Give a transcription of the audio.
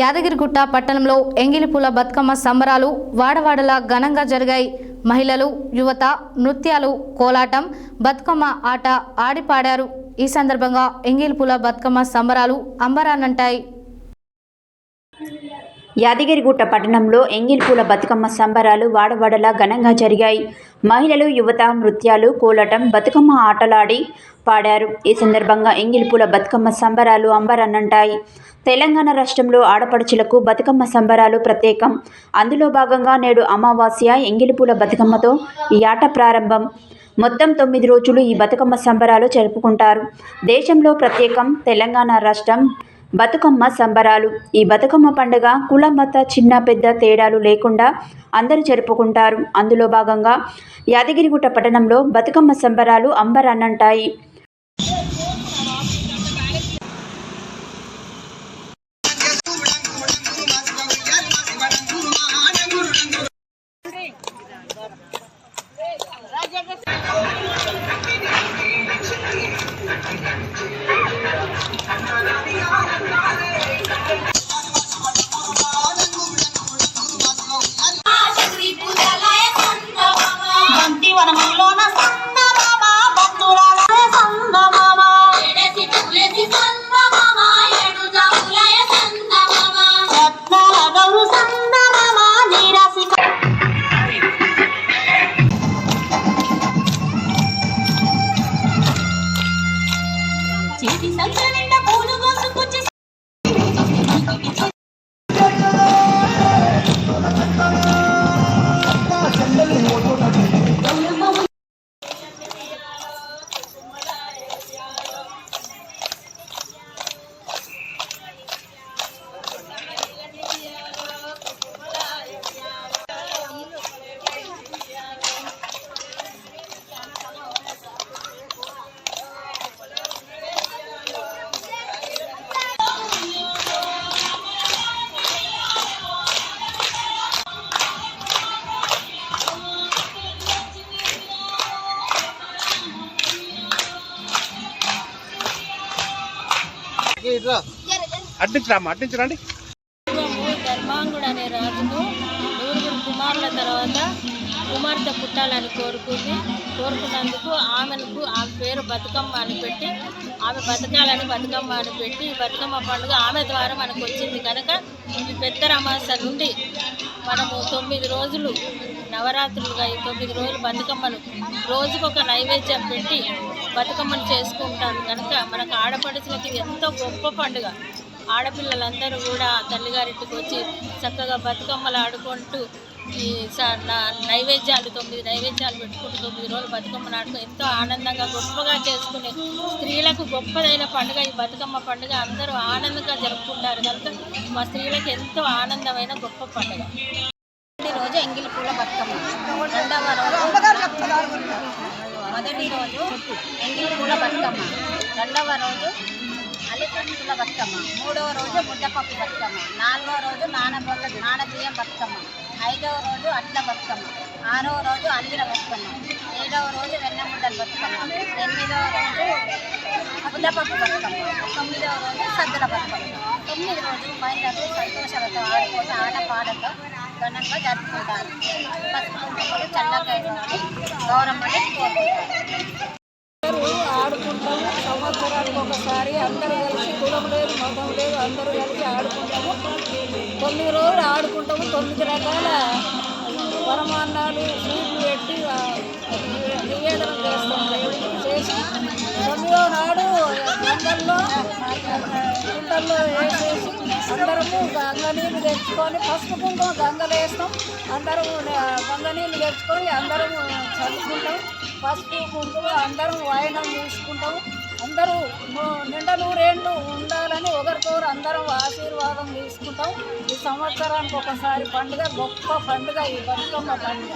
యాదగిరిగుట్ట పట్టణంలో ఎంగిలిపూల బతుకమ్మ సంబరాలు వాడవాడలా ఘనంగా జరిగాయి. మహిళలు యువత నృత్యాలు కోలాటం బతుకమ్మ ఆట ఆడిపాడారు. ఈ సందర్భంగా ఎంగిలిపూల బతుకమ్మ సంబరాలు అంబరానంటాయి యాదగిరిగుట్ట పట్టణంలో ఎంగిల్పూల బతుకమ్మ సంబరాలు వాడవాడలా ఘనంగా జరిగాయి. మహిళలు యువత నృత్యాలు కోలటం బతుకమ్మ ఆటలాడి పాడారు. ఈ సందర్భంగా ఎంగిల్పూల బతుకమ్మ సంబరాలు అంబరన్నంటాయి. తెలంగాణ రాష్ట్రంలో ఆడపడుచులకు బతుకమ్మ సంబరాలు ప్రత్యేకం. అందులో భాగంగా నేడు అమావాస్య ఎంగిలిపూల బతుకమ్మతో ఈ ఆట ప్రారంభం. మొత్తం తొమ్మిది రోజులు ఈ బతుకమ్మ సంబరాలు జరుపుకుంటారు. దేశంలో ప్రత్యేకం తెలంగాణ రాష్ట్రం బతుకమ్మ సంబరాలు. ఈ బతుకమ్మ పండుగ కుల మత చిన్న పెద్ద తేడాలు లేకుండా అందరూ జరుపుకుంటారు. అందులో భాగంగా యాదగిరిగుట్ట పట్టణంలో బతుకమ్మ సంబరాలు అంబరాన్నంటాయి. ఇక్కడికి ఇట్లా అడ్డించరామ్మా అడ్డించరండి ధర్మాంగుడు అనే రాజుకు కుమారుల తర్వాత కుమార్తె పుట్టాలని కోరుకుంది కోరుకున్నందుకు ఆమెకు ఆమె పేరు బతుకమ్మ అని పెట్టి ఆమె బతకాలని బతుకమ్మ అని పెట్టి ఈ బతుకమ్మ పండుగ ఆమె ద్వారా మనకు వచ్చింది కనుక ఈ పెద్ద రమాస నుండి మనము తొమ్మిది రోజులు నవరాత్రులుగా ఈ తొమ్మిది రోజులు బతుకమ్మను రోజుకొక నైవేద్యం పెట్టి బతుకమ్మను చేసుకుంటాం కనుక మనకు ఆడపడుచులకి ఎంతో గొప్ప పండుగ. ఆడపిల్లలందరూ కూడా తల్లిగారింటికి వచ్చి చక్కగా బతుకమ్మలు ఆడుకుంటూ నైవేద్యాలు తొమ్మిది నైవేద్యాలు పెట్టుకుంటూ తొమ్మిది రోజులు బతుకమ్మ నాటకం ఎంతో ఆనందంగా గొప్పగా చేసుకునే స్త్రీలకు గొప్పదైన పండుగ ఈ బతుకమ్మ పండుగ అందరూ ఆనందంగా జరుపుకుంటారు కనుక మా స్త్రీలకు ఎంతో ఆనందమైన గొప్ప పండుగ. రోజు ఎంగిలి పూల బతుకమ్మ. రెండవ రోజు మొదటి రోజు ఎంగిలి పూల బతుకమ్మ. రెండవ రోజు అలిపూల బతుకమ్మ. మూడవ రోజు ముద్దపప్పు బతుకమ్మ. నాలుగవ రోజు నానబొక్క నానబియ్యం బతుకమ్మ. ఐదవ రోజు అట్ల బతుకమ్మ. ఆరవ రోజు అల్లిన బతుకమ్మ. ఏడవ రోజు వెన్నముద్దల బతుకమ్మ. ఎనిమిదవ రోజు ముద్దపప్పు బతుకమ్మ. తొమ్మిదవ రోజు సద్దుల బతుకమ్మ. తొమ్మిది రోజు మహిళలు సంతోషాలతో ఆడుకుంటూ ఆట పాటతో ఘనంగా జరుపుకుంటారు. పసుపు కుంకుమలు చల్లకాయలు గౌరమ్మని కోరుకుంటారు ఆడుకుంటాము. సంవత్సరానికి ఒకసారి అందరూ కలిసి కులం లేదు మతం లేదు అందరూ కలిసి ఆడుకుంటాము. తొమ్మిది రోజులు ఆడుకుంటాము. తొమ్మిది రకాల పరమాన్నాలు స్వీట్లు పెట్టి నివేదన చేస్తాం. చేసి తొమ్మిదో నాడు గంగల్లో కుంటల్లో వేసేసి అందరము గంగ నీళ్ళు తెచ్చుకొని పసుపు కుంకుమ గంగలు వేస్తాం. అందరము గంగ నీళ్ళు తెచ్చుకొని అందరము చదువుకుంటాం. పసుపు కుంకుమ అందరం వాయినం తీసుకుంటాం అందరూ ను- నిండా నూరేళ్ళు ఉండాలని ఒకరికొకరు అందరం ఆశీర్వాదం తీసుకుంటాం ఈ సంవత్సరానికి ఒకసారి పండుగ గొప్ప పండుగ ఈ బతుకమ్మ పండుగ.